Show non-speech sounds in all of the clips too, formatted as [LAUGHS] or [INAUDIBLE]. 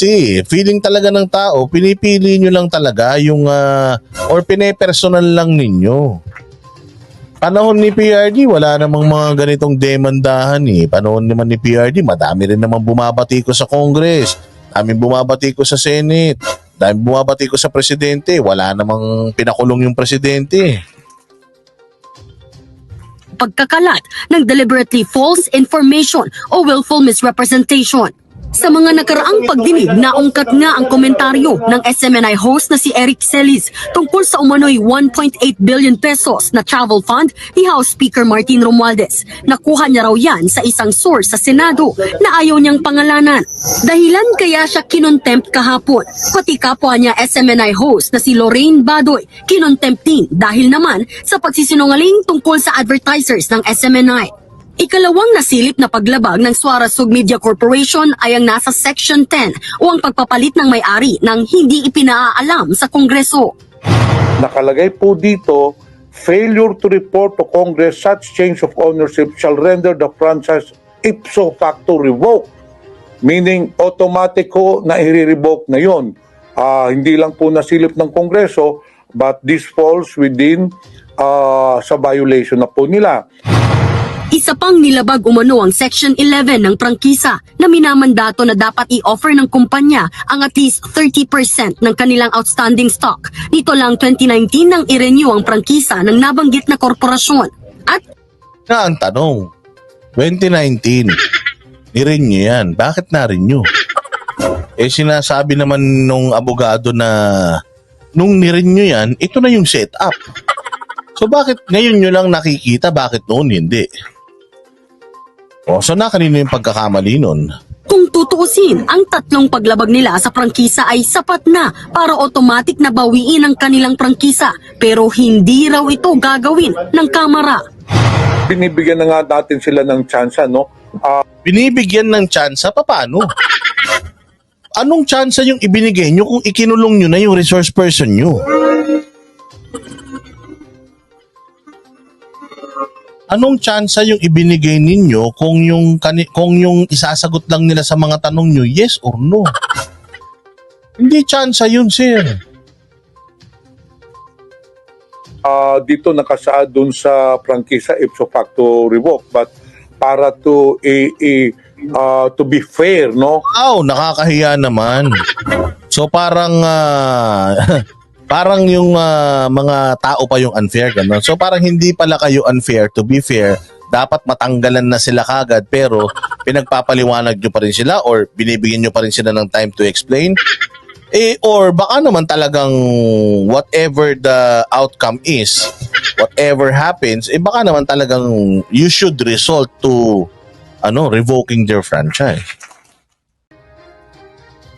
kasi feeling talaga ng tao, pinipili nyo lang talaga yung ah, or pinepersonal lang ninyo. Panahon ni PRD, wala namang mga ganitong demandahan eh. Panahon naman ni PRD, madami rin namang bumabati ko sa Congress. Daming bumabati ko sa Senate. Daming bumabati ko sa Presidente. Wala namang pinakulong yung Presidente. pagkakalat ng deliberately false information o willful misrepresentation. Sa mga nakaraang pagdinig, naungkat nga ang komentaryo ng SMNI host na si Eric Celis tungkol sa umano'y 1.8 billion pesos na travel fund ni House Speaker Martin Romualdez. Nakuha niya raw yan sa isang source sa Senado na ayaw niyang pangalanan. Dahilan kaya siya kinontempt kahapon. Pati kapwa niya SMNI host na si Lorraine Badoy kinontempt din dahil naman sa pagsisinungaling tungkol sa advertisers ng SMNI. Ikalawang nasilip na paglabag ng Suarasug Media Corporation ay ang nasa Section 10 o ang pagpapalit ng may-ari ng hindi ipinaalam sa Kongreso. Nakalagay po dito, failure to report to Congress such change of ownership shall render the franchise ipso facto revoked. Meaning, automatic ko na i-revoke na yun. Ah, hindi lang po nasilip ng Kongreso, but this falls within ah, sa violation na po nila. Isa pang nilabag umano ang Section 11 ng prangkisa na minamandato na dapat i-offer ng kumpanya ang at least 30% ng kanilang outstanding stock. Nito lang 2019 nang i-renew ang prangkisa ng nabanggit na korporasyon. At Na ang tanong, 2019, ni-renew yan. Bakit na-renew? Eh sinasabi naman nung abogado na nung ni-renew yan, ito na yung setup. So bakit ngayon nyo lang nakikita, bakit noon hindi? O, so na kanino yung pagkakamali nun? Kung tutuusin, ang tatlong paglabag nila sa prangkisa ay sapat na para automatic na bawiin ang kanilang prangkisa pero hindi raw ito gagawin ng Kamara. Binibigyan na nga natin sila ng chance, no? Ah, Binibigyan ng tsansa, paano? Anong tsansa yung ibinigay nyo kung ikinulong nyo na yung resource person nyo? Anong tsansa yung ibinigay ninyo kung yung kung yung isasagot lang nila sa mga tanong nyo yes or no? Hindi tsansa yun, sir. ah, dito nakasaad dun sa prangkisa ipso facto revoke but para to i, i- ah, to be fair no Wow, nakakahiya naman. So parang ah, [LAUGHS] parang yung ah, mga tao pa yung unfair ganun. So parang hindi pala kayo unfair to be fair. Dapat matanggalan na sila kagad pero pinagpapaliwanag nyo pa rin sila or binibigyan nyo pa rin sila ng time to explain. Eh, or baka naman talagang whatever the outcome is, whatever happens, eh baka naman talagang you should result to ano, revoking their franchise.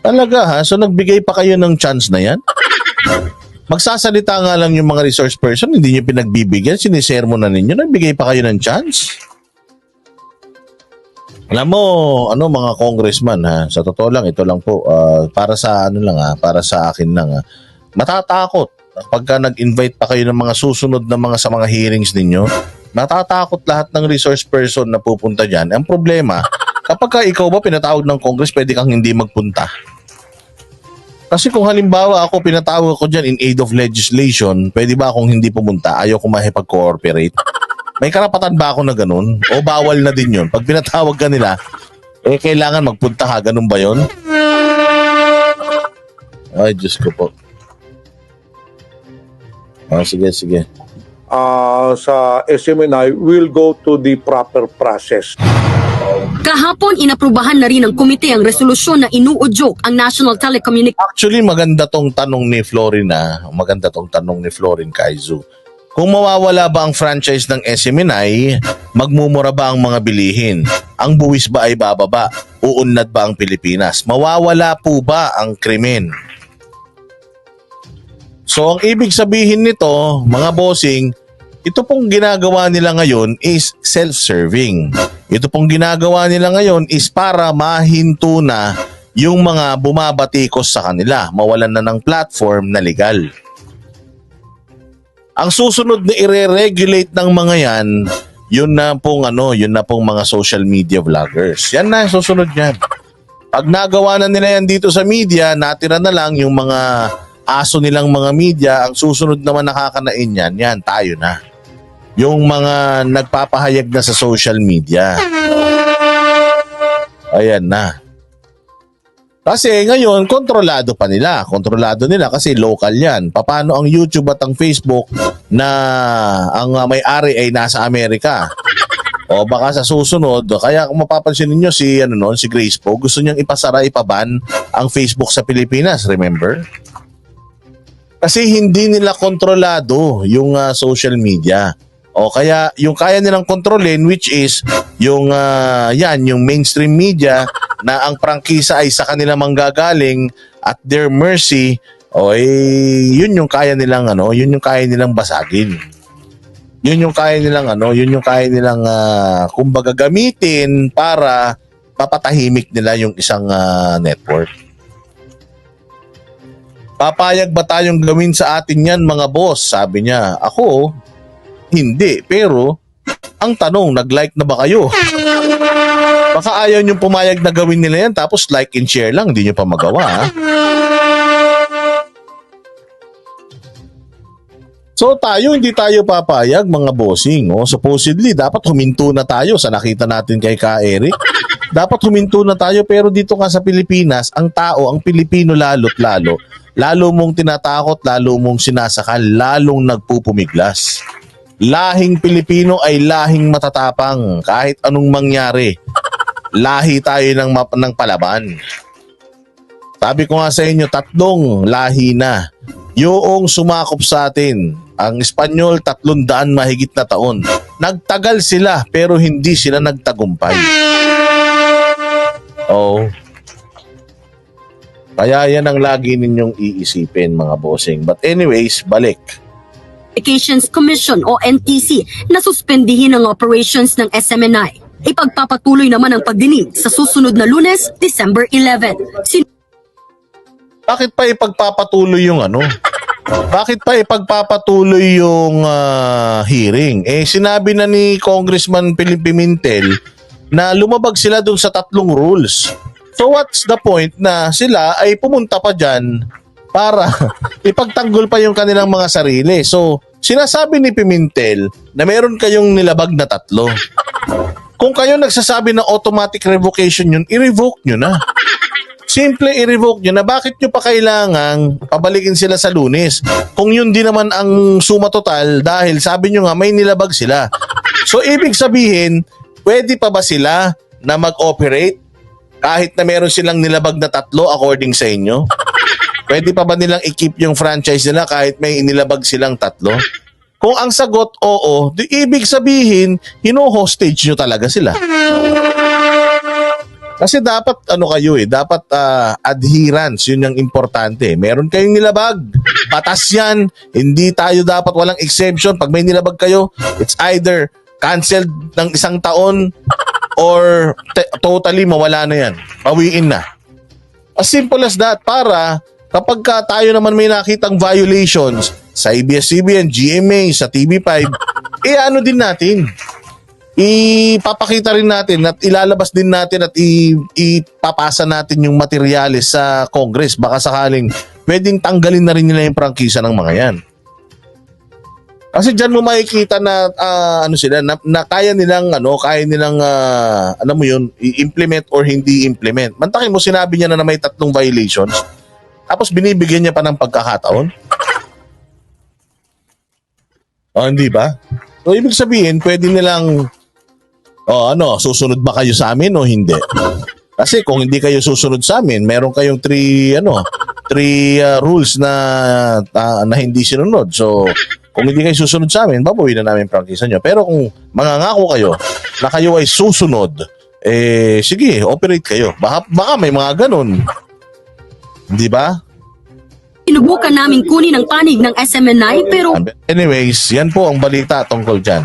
Talaga ha? So nagbigay pa kayo ng chance na yan? Magsasalita nga lang yung mga resource person, hindi nyo pinagbibigyan, sinisermo na ninyo, nagbigay pa kayo ng chance? Alam mo, ano mga congressman ha, sa totoo lang, ito lang po, ah, para sa ano lang ha, para sa akin lang ha, matatakot pagka nag-invite pa kayo ng mga susunod na mga sa mga hearings ninyo, natatakot lahat ng resource person na pupunta dyan. Ang problema, kapag ka ikaw ba pinatawag ng Congress, pwede kang hindi magpunta. Kasi kung halimbawa ako pinatawag ko dyan in aid of legislation, pwede ba akong hindi pumunta? Ayaw ko mahipag-cooperate? May karapatan ba ako na ganun? O bawal na din yun? Pag pinatawag ka nila, eh kailangan magpunta ka, ganun ba yun? Ay, Diyos ko po. Ah, sige, sige. ah, sa SMNI will go to the proper process Kahapon inaprubahan na rin ng komite ang resolusyon na inuudyok ang National Telecommunications Actually, maganda tong tanong ni Florina. Maganda tong tanong ni Florin Kaizu. Kung mawawala ba ang franchise ng SMNI, magmumura ba ang mga bilihin? Ang buwis ba ay bababa? Uunlad ba ang Pilipinas? Mawawala po ba ang krimen? So, ang ibig sabihin nito, mga bossing, ito pong ginagawa nila ngayon is self-serving. Ito pong ginagawa nila ngayon is para mahinto na yung mga bumabatikos sa kanila, mawalan na ng platform na legal. Ang susunod na ire-regulate ng mga yan, yun na pong ano, yun na pong mga social media vloggers. Yan na, susunod yan. Pag nagawa na nila yan dito sa media, natira na lang yung mga aso nilang mga media, ang susunod naman nakakanain yan, yan, tayo na. Yung mga nagpapahayag na sa social media. Ayan na. Kasi ngayon, kontrolado pa nila. Kontrolado nila kasi local yan. Paano ang YouTube at ang Facebook na ang uh, may-ari ay nasa Amerika? O baka sa susunod, kaya kung mapapansin ninyo si ano noon, si Grace po, gusto niyang ipasara ipaban ang Facebook sa Pilipinas, remember? Kasi hindi nila kontrolado yung uh, social media. O kaya yung kaya nilang kontrolin which is yung uh, yan, yung mainstream media [LAUGHS] na ang prangkisa ay sa kanila manggagaling at their mercy o eh, yun yung kaya nilang ano, yun yung kaya nilang basagin. Yun yung kaya nilang ano, yun yung kaya nilang ah, kumbaga gamitin para papatahimik nila yung isang ah, network. Papayag ba tayong gawin sa atin yan mga boss? Sabi niya. Ako, hindi. Pero, ang tanong, nag-like na ba kayo? Baka ayaw nyo pumayag na gawin nila yan tapos like and share lang, hindi nyo pa magawa. So tayo, hindi tayo papayag mga bossing. Oh. Supposedly, dapat huminto na tayo sa nakita natin kay Ka Eric. Dapat huminto na tayo pero dito ka sa Pilipinas, ang tao, ang Pilipino lalo't lalo, lalo mong tinatakot, lalo mong sinasakal, lalong nagpupumiglas. Lahing Pilipino ay lahing matatapang kahit anong mangyari. Lahi tayo ng, map- ng palaban. Sabi ko nga sa inyo, tatlong lahi na. Yung sumakop sa atin, ang Espanyol, tatlong daan mahigit na taon. Nagtagal sila pero hindi sila nagtagumpay. Oh. Kaya yan ang lagi ninyong iisipin mga bossing. But anyways, balik. Communications Commission o NTC na suspendihin ang operations ng SMNI. Ipagpapatuloy naman ang pagdinig sa susunod na lunes, December 11. Sin- Bakit pa ipagpapatuloy yung ano? Bakit pa ipagpapatuloy yung ah, hearing? Eh sinabi na ni Congressman Philip Pimentel na lumabag sila dun sa tatlong rules. So what's the point na sila ay pumunta pa dyan para [LAUGHS] ipagtanggol pa yung kanilang mga sarili. So sinasabi ni Pimentel na meron kayong nilabag na tatlo. Kung kayo nagsasabi na automatic revocation yun, i-revoke nyo na. Simple i-revoke nyo na bakit nyo pa kailangang pabalikin sila sa lunes kung yun din naman ang suma total dahil sabi nyo nga may nilabag sila. So ibig sabihin, pwede pa ba sila na mag-operate kahit na meron silang nilabag na tatlo according sa inyo? Pwede pa ba nilang i-keep yung franchise nila kahit may inilabag silang tatlo? Kung ang sagot oo, di ibig sabihin, hino-hostage nyo talaga sila. Kasi dapat ano kayo eh, dapat ah, adherence, yun yung importante. Meron kayong nilabag, batas yan, hindi tayo dapat walang exemption. Pag may nilabag kayo, it's either canceled ng isang taon or totally mawala na yan. Pawiin na. As simple as that para kapag ka tayo naman may nakitang violations sa ABS-CBN, GMA, sa TV5, [LAUGHS] eh ano din natin. Ipapakita rin natin at ilalabas din natin at ipapasa natin yung materyales sa Congress. Baka sakaling pwedeng tanggalin na rin nila yung prangkisa ng mga yan. Kasi diyan mo makikita na ah, ano sila na, na kaya nilang ano, kaya nilang ah, alam mo yun, i-implement or hindi implement. Mantakin mo sinabi niya na, na may tatlong violations. Tapos binibigyan niya pa ng pagkakataon. O, hindi ba? So, ibig sabihin, pwede nilang, o ano, susunod ba kayo sa amin o hindi? Kasi kung hindi kayo susunod sa amin, meron kayong three, ano, three uh, rules na, ah, na hindi sinunod. So, kung hindi kayo susunod sa amin, babawi na namin prangkisa nyo. Pero kung mangangako kayo na kayo ay susunod, eh, sige, operate kayo. Baka, baka may mga ganun. Di ba? Sinubukan namin kunin ang panig ng SMNI pero Anyways, yan po ang balita tungkol dyan.